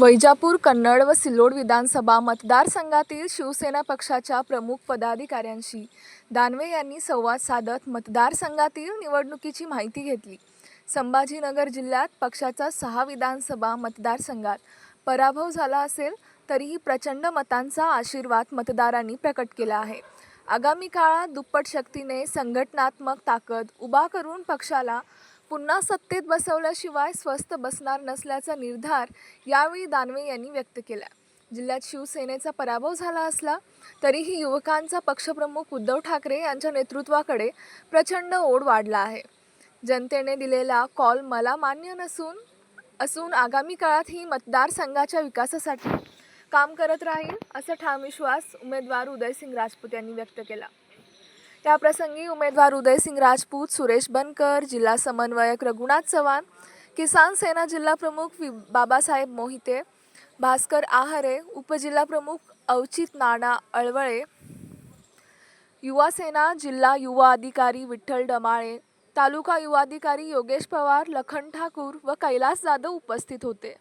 वैजापूर कन्नड व सिल्लोड विधानसभा मतदारसंघातील शिवसेना पक्षाच्या प्रमुख पदाधिकाऱ्यांशी दानवे यांनी संवाद साधत मतदारसंघातील निवडणुकीची माहिती घेतली. संभाजीनगर जिल्ह्यात पक्षाचा सहा विधानसभा मतदारसंघात पराभव झाला असेल तरीही प्रचंड मतांचा आशीर्वाद मतदारांनी प्रकट केला आहे. आगामी काळात दुप्पट शक्तीने संघटनात्मक ताकद उभा करून पक्षाला पुन्हा सत्तेत बसवल्याशिवाय स्वस्थ बसणार नसल्याचा निर्धार यावेळी दानवे यांनी व्यक्त केला. जिल्ह्यात शिवसेनेचा पराभव झाला असला तरीही युवकांचा पक्षप्रमुख उद्धव ठाकरे यांच्या नेतृत्वाकडे प्रचंड ओढ वाढला आहे. जनतेने दिलेला कॉल मला मान्य नसून असून आगामी काळात ही मतदारसंघाच्या विकासासाठी काम करत राहील असा ठाम विश्वास उमेदवार उदयसिंग राजपूत यांनी व्यक्त केला. याप्रसंगी उमेदवार उदयसिंग राजपूत सुरेश बनकर जिल्हा समन्वयक रघुनाथ चव्हाण किसान सेना जिल्हा प्रमुख वि बाबासाहेब मोहिते भास्कर आहारे उपजिल्हा प्रमुख अवचित नाना अळवळे युवा सेना जिल्हा युवा अधिकारी विठ्ठल डमाळे तालुका युवाधिकारी योगेश पवार लखन ठाकूर व कैलास जाधव उपस्थित होते.